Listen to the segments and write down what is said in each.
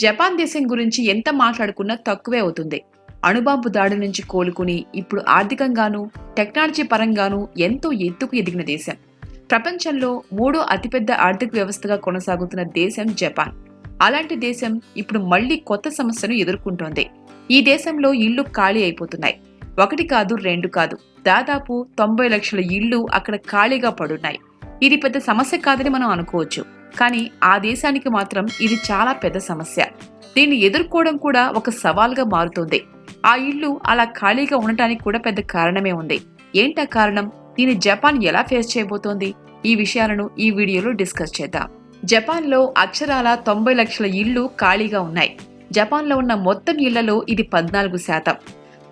Japan దేశం గురించి ఎంత మాట్లాడుకున్నా తక్కువే అవుతుంది. అణుబాంబు దాడి నుంచి కోలుకుని ఇప్పుడు ఆర్థికంగానూ టెక్నాలజీ పరంగానూ ఎంతో ఎత్తుకు ఎదిగిన దేశం. ప్రపంచంలో మూడో అతిపెద్ద ఆర్థిక వ్యవస్థగా కొనసాగుతున్న దేశం జపాన్. అలాంటి దేశం ఇప్పుడు మళ్ళీ కొత్త సమస్యను ఎదుర్కొంటోంది. ఈ దేశంలో ఇళ్ళు ఖాళీ అయిపోతున్నాయి. ఒకటి కాదు రెండు కాదు. దాదాపు తొంభై లక్షల ఇళ్ళు అక్కడ ఖాళీగా పడున్నాయి. ఇది పెద్ద సమస్య కాదని మనం అనుకోవచ్చు. కానీ ఆ దేశానికి మాత్రం ఇది చాలా పెద్ద సమస్య. దీన్ని ఎదుర్కోవడం కూడా ఒక సవాల్గా మారుతోంది. ఆ ఇల్లు అలా ఖాళీగా ఉండటానికి కూడా పెద్ద కారణమే ఉంది. ఏంటా కారణం? దీన్ని జపాన్ ఎలా ఫేస్ చేయబోతోంది? ఈ విషయాలను ఈ వీడియోలో డిస్కస్ చేద్దాం. జపాన్లో అక్షరాల తొంభై లక్షల ఇళ్ళు ఖాళీగా ఉన్నాయి. జపాన్లో ఉన్న మొత్తం ఇళ్ళలో ఇది పద్నాలుగు శాతం.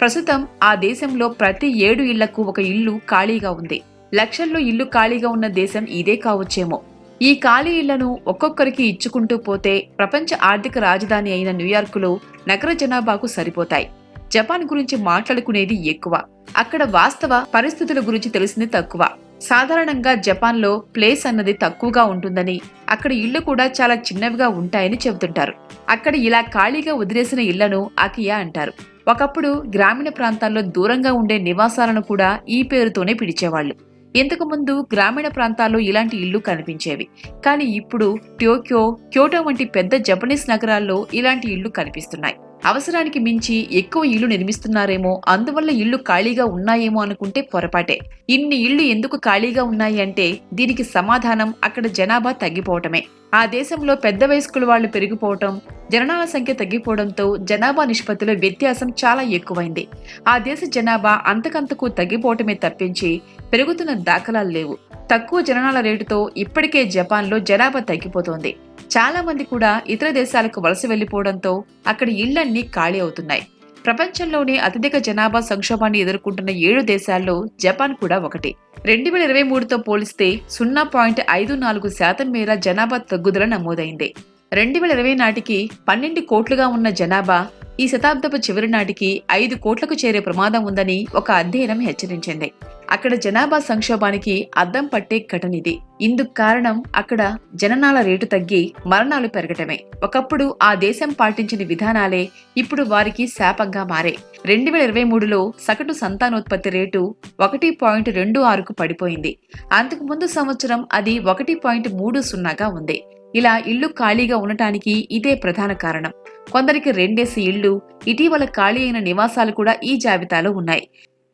ప్రస్తుతం ఆ దేశంలో ప్రతి ఏడు ఇళ్ళకు ఒక ఇల్లు ఖాళీగా ఉంది. లక్షల్లో ఇల్లు ఖాళీగా ఉన్న దేశం ఇదే కావచ్చేమో. ఈ ఖాళీ ఇళ్ళను ఒక్కొక్కరికి ఇచ్చుకుంటూ పోతే ప్రపంచ ఆర్థిక రాజధాని అయిన న్యూయార్కులో నగర జనాభాకు సరిపోతాయి. జపాన్ గురించి మాట్లాడుకునేది ఎక్కువ. అక్కడ వాస్తవ పరిస్థితుల గురించి తెలిసింది తక్కువ. సాధారణంగా జపాన్లో ప్లేస్ అన్నది తక్కువగా ఉంటుందని అక్కడ ఇళ్ళు కూడా చాలా చిన్నవిగా ఉంటాయని చెబుతుంటారు. అక్కడ ఇలా ఖాళీగా వదిలేసిన ఇళ్ళను అకియా అంటారు. ఒకప్పుడు గ్రామీణ ప్రాంతాల్లో దూరంగా ఉండే నివాసాలను కూడా ఈ పేరుతోనే పిలిచేవాళ్ళు ఇంతకు ముందు గ్రామీణ ప్రాంతాల్లో ఇలాంటి ఇళ్ళు కనిపించేవి. కానీ ఇప్పుడు టోక్యో క్యోటో వంటి పెద్ద జపనీస్ నగరాల్లో ఇలాంటి ఇళ్ళు కనిపిస్తున్నాయి. అవసరానికి మించి ఎక్కువ ఇళ్ళు నిర్మిస్తున్నారేమో అందువల్ల ఇళ్ళు ఖాళీగా ఉన్నాయేమో అనుకుంటే పొరపాటే. ఇన్ని ఇళ్ళు ఎందుకు ఖాళీగా ఉన్నాయి అంటే దీనికి సమాధానం అక్కడ జనాభా తగ్గిపోవటమే. ఆ దేశంలో పెద్ద వయస్కుల వాళ్ళు పెరిగిపోవటం జననాల సంఖ్య తగ్గిపోవడంతో జనాభా నిష్పత్తిలో వ్యత్యాసం చాలా ఎక్కువైంది. ఆ దేశ జనాభా అంతకంతకు తగ్గిపోవటమే తప్పించి పెరుగుతున్న దాఖలాలు లేవు. తక్కువ జననాల రేటుతో ఇప్పటికే జపాన్లో జనాభా తగ్గిపోతోంది. చాలా మంది కూడా ఇతర దేశాలకు వలస వెళ్ళిపోవడంతో అక్కడ ఇళ్ళన్నీ ఖాళీ అవుతున్నాయి. ప్రపంచంలోనే అత్యధిక జనాభా సంక్షోభాన్ని ఎదుర్కొంటున్న ఏడు దేశాల్లో జపాన్ కూడా ఒకటి. రెండు వేల ఇరవై మూడుతో పోలిస్తే సున్నా పాయింట్ ఐదు నాలుగు శాతం మేర జనాభా తగ్గుదల నమోదైంది. రెండు వేల ఇరవై నాటికి పన్నెండు కోట్లుగా ఉన్న జనాభా ఈ శతాబ్దపు చివరి నాటికి ఐదు కోట్లకు చేరే ప్రమాదం ఉందని ఒక అధ్యయనం హెచ్చరించింది. అక్కడ జనాభా సంక్షోభానికి అద్దం పట్టే ఘటన ఇది ఇందుకు కారణం అక్కడ జననాల రేటు తగ్గి మరణాలు పెరగటమే. ఒకప్పుడు ఆ దేశం పాటించిన విధానాలే ఇప్పుడు వారికి శాపంగా మారే. రెండు వేల ఇరవై మూడులో సగటు సంతానోత్పత్తి రేటు ఒకటి పాయింట్ రెండు ఆరుకు పడిపోయింది. అంతకు ముందు సంవత్సరం అది ఒకటి పాయింట్ మూడు సున్నాగా ఉంది. ఇలా ఇల్లు ఖాళీగా ఉండటానికి ఇదే ప్రధాన కారణం. కొందరికి రెండేసి ఇళ్ళు ఇటీవల ఖాళీ అయిన నివాసాలు కూడా ఈ జాబితాలో ఉన్నాయి.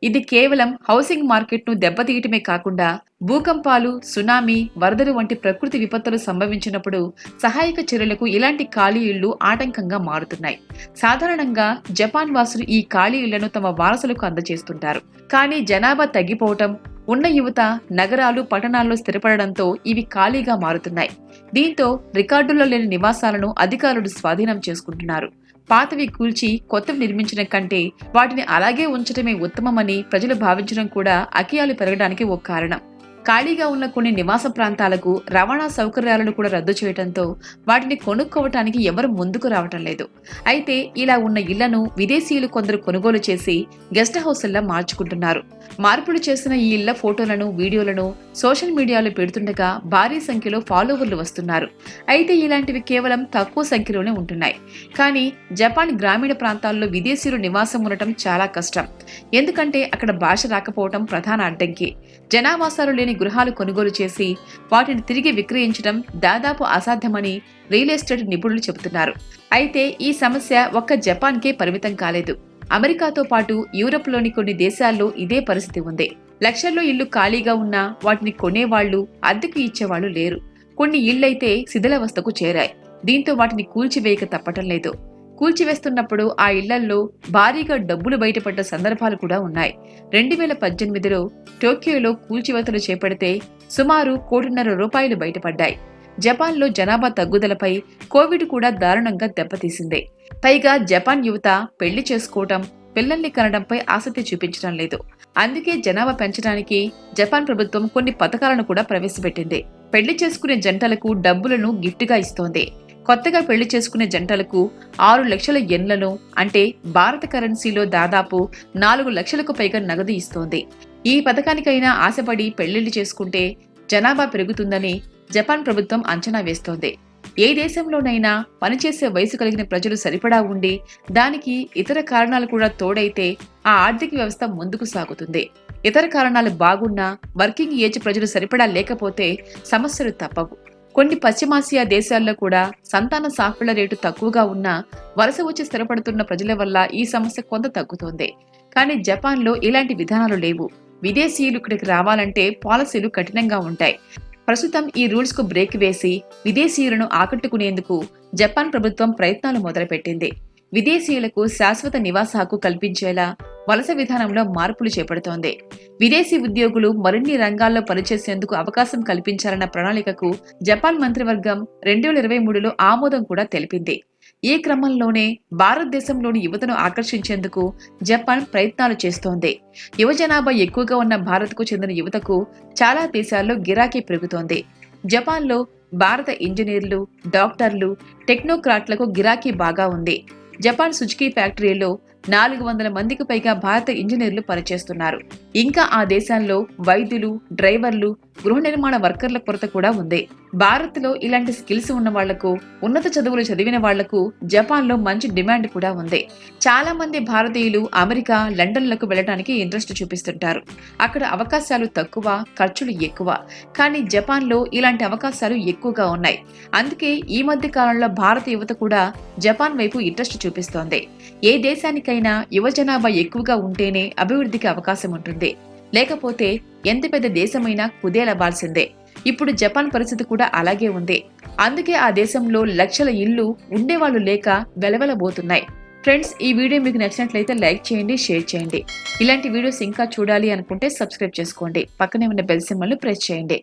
ఇది కేవలం హౌసింగ్ మార్కెట్ను దెబ్బతీయటమే కాకుండా భూకంపాలు సునామీ వరదలు వంటి ప్రకృతి విపత్తులు సంభవించినప్పుడు సహాయక చర్యలకు ఇలాంటి ఖాళీ ఇళ్ళు ఆటంకంగా మారుతున్నాయి. సాధారణంగా జపాన్ వాసులు ఈ ఖాళీ ఇళ్ళను తమ వారసులకు అందజేస్తుంటారు. కానీ జనాభా తగ్గిపోవటం ఉన్న యువత నగరాలు పట్టణాల్లో స్థిరపడడంతో ఇవి ఖాళీగా మారుతున్నాయి. దీంతో రికార్డుల్లో లేని నివాసాలను అధికారులు స్వాధీనం చేసుకుంటున్నారు. పాతవి కూల్చి కొత్తవి నిర్మించడం కంటే వాటిని అలాగే ఉంచడమే ఉత్తమమని ప్రజలు భావించడం కూడా అకియాలు పెరగడానికి ఓ కారణం. ఖాళీగా ఉన్న కొన్ని నివాస ప్రాంతాలకు రవాణా సౌకర్యాలను కూడా రద్దు చేయడంతో వాటిని కొనుక్కోవటానికి ఎవరు ముందుకు రావటం లేదు. అయితే ఇలా ఉన్న ఇళ్ళను విదేశీయులు కొందరు కొనుగోలు చేసి గెస్ట్ హౌస్లా మార్చుకుంటున్నారు. మార్పులు చేసిన ఈ ఇళ్ళ ఫోటోలను వీడియోలను సోషల్ మీడియాలో పెడుతుండగా భారీ సంఖ్యలో ఫాలోవర్లు వస్తున్నారు. అయితే ఇలాంటివి కేవలం తక్కువ సంఖ్యలోనే ఉంటున్నాయి. కానీ జపాన్ గ్రామీణ ప్రాంతాల్లో విదేశీయులు నివాసం ఉండటం చాలా కష్టం. ఎందుకంటే అక్కడ భాష రాకపోవటం ప్రధాన అడ్డంకి. జనావాసాలు లేని గృహాలు కొనుగోలు చేసి వాటిని తిరిగి విక్రయించడం దాదాపు అసాధ్యమని రియల్ ఎస్టేట్ నిపుణులు చెబుతున్నారు. అయితే ఈ సమస్య ఒక్క జపాన్కే పరిమితం కాలేదు. అమెరికాతో పాటు యూరప్లోని కొన్ని దేశాల్లో ఇదే పరిస్థితి ఉంది. లక్షల్లో ఇల్లు ఖాళీగా ఉన్నా వాటిని కొనేవాళ్ళు అద్దెకు ఇచ్చేవాళ్ళు లేరు. కొన్ని ఇళ్ళైతే శిథిలవస్థకు చేరాయి. దీంతో వాటిని కూల్చివేయక తప్పటం లేదు. కూల్చివేస్తున్నప్పుడు ఆ ఇళ్ళల్లో భారీగా డబ్బులు బయటపడ్డ సందర్భాలు కూడా ఉన్నాయి. రెండు వేల పద్దెనిమిదిలో టోక్యోలో కూల్చివేతలు చేపడితే సుమారు కోటిన్నర రూపాయలు బయటపడ్డాయి. జపాన్లో జనాభా తగ్గుదలపై కోవిడ్ కూడా దారుణంగా దెబ్బతీసింది. పైగా జపాన్ యువత పెళ్ళి చేసుకోవటం పిల్లల్ని కనడంపై ఆసక్తి చూపించడం లేదు. అందుకే జనాభా పెంచడానికి జపాన్ ప్రభుత్వం కొన్ని పథకాలను కూడా ప్రవేశపెట్టింది. పెళ్ళి చేసుకునే జంటలకు డబ్బులను గిఫ్ట్గా ఇస్తోంది. కొత్తగా పెళ్ళి చేసుకునే జంటలకు ఆరు లక్షల ఎన్లను అంటే భారత కరెన్సీలో దాదాపు నాలుగు లక్షలకు పైగా నగదు ఇస్తోంది. ఈ పథకానికైనా ఆశపడి పెళ్ళిళ్ళు చేసుకుంటే జనాభా పెరుగుతుందని జపాన్ ప్రభుత్వం అంచనా వేస్తోంది. ఏ దేశంలోనైనా పనిచేసే వయసు కలిగిన ప్రజలు సరిపడా ఉండి దానికి ఇతర కారణాలు కూడా తోడైతే ఆ ఆర్థిక వ్యవస్థ ముందుకు సాగుతుంది. ఇతర కారణాలు బాగున్నా వర్కింగ్ ఏజ్ ప్రజలు సరిపడా లేకపోతే సమస్యలు తప్పవు. కొన్ని పశ్చిమాసియా దేశాల్లో కూడా సంతాన సాఫల్య రేటు తక్కువగా ఉన్నా వలస వచ్చి స్థిరపడుతున్న ప్రజల వల్ల ఈ సమస్య కొంత తగ్గుతోంది. కానీ జపాన్లో ఇలాంటి విధానాలు లేవు. విదేశీయులు ఇక్కడికి రావాలంటే పాలసీలు కఠినంగా ఉంటాయి. ప్రస్తుతం ఈ రూల్స్కు బ్రేక్ వేసి విదేశీయులను ఆకట్టుకునేందుకు జపాన్ ప్రభుత్వం ప్రయత్నాలు మొదలుపెట్టింది. విదేశీయులకు శాశ్వత నివాస హక్కు కల్పించేలా వలస విధానంలో మార్పులు చేపడుతోంది. విదేశీ ఉద్యోగులు మరిన్ని రంగాల్లో పనిచేసేందుకు అవకాశం కల్పించాలన్న ప్రణాళికకు జపాన్ మంత్రివర్గం రెండు వేల ఇరవై మూడులో ఆమోదం కూడా తెలిపింది. ఈ క్రమంలోనే భారతదేశంలోని యువతను ఆకర్షించేందుకు జపాన్ ప్రయత్నాలు చేస్తోంది. యువ జనాభా ఎక్కువగా ఉన్న భారత్కు చెందిన యువతకు చాలా దేశాల్లో గిరాకీ పెరుగుతోంది. జపాన్లో భారత ఇంజనీర్లు డాక్టర్లు టెక్నోక్రాట్లకు గిరాకీ బాగా ఉంది. జపాన్ సుజుకి ఫ్యాక్టరీలో నాలుగు వందల మందికి పైగా భారత ఇంజనీర్లు పనిచేస్తున్నారు. ఇంకా ఆ దేశాల్లో వైద్యులు డ్రైవర్లు గృహ నిర్మాణ వర్కర్ల కొరత కూడా ఉంది. భారత్లో ఇలాంటి స్కిల్స్ ఉన్న వాళ్ళకు ఉన్నత చదువులు చదివిన వాళ్ళకు జపాన్లో మంచి డిమాండ్ కూడా ఉంది. చాలా మంది భారతీయులు అమెరికా లండన్లకు వెళ్ళడానికి ఇంట్రెస్ట్ చూపిస్తుంటారు. అక్కడ అవకాశాలు తక్కువ ఖర్చులు ఎక్కువ. కానీ జపాన్లో ఇలాంటి అవకాశాలు ఎక్కువగా ఉన్నాయి. అందుకే ఈ మధ్య కాలంలో భారత యువత కూడా జపాన్ వైపు ఇంట్రెస్ట్ చూపిస్తోంది. ఏ దేశానికైనా యువ జనాభా ఎక్కువగా ఉంటేనే అభివృద్ధికి అవకాశం ఉంటుంది. లేకపోతే ఎంత పెద్ద దేశమైనా కుదేలవ్వాల్సిందే ఇప్పుడు జపాన్ పరిస్థితి కూడా అలాగే ఉంది. అందుకే ఆ దేశంలో లక్షల ఇల్లు ఉండేవాళ్ళు లేక వెలవెలబోతున్నాయి. ఫ్రెండ్స్ ఈ వీడియో మీకు నచ్చినట్లయితే లైక్ చేయండి షేర్ చేయండి. ఇలాంటి వీడియోస్ ఇంకా చూడాలి అనుకుంటే సబ్స్క్రైబ్ చేసుకోండి. పక్కనే ఉన్న బెల్ సిమ్మల్ని ప్రెస్ చేయండి.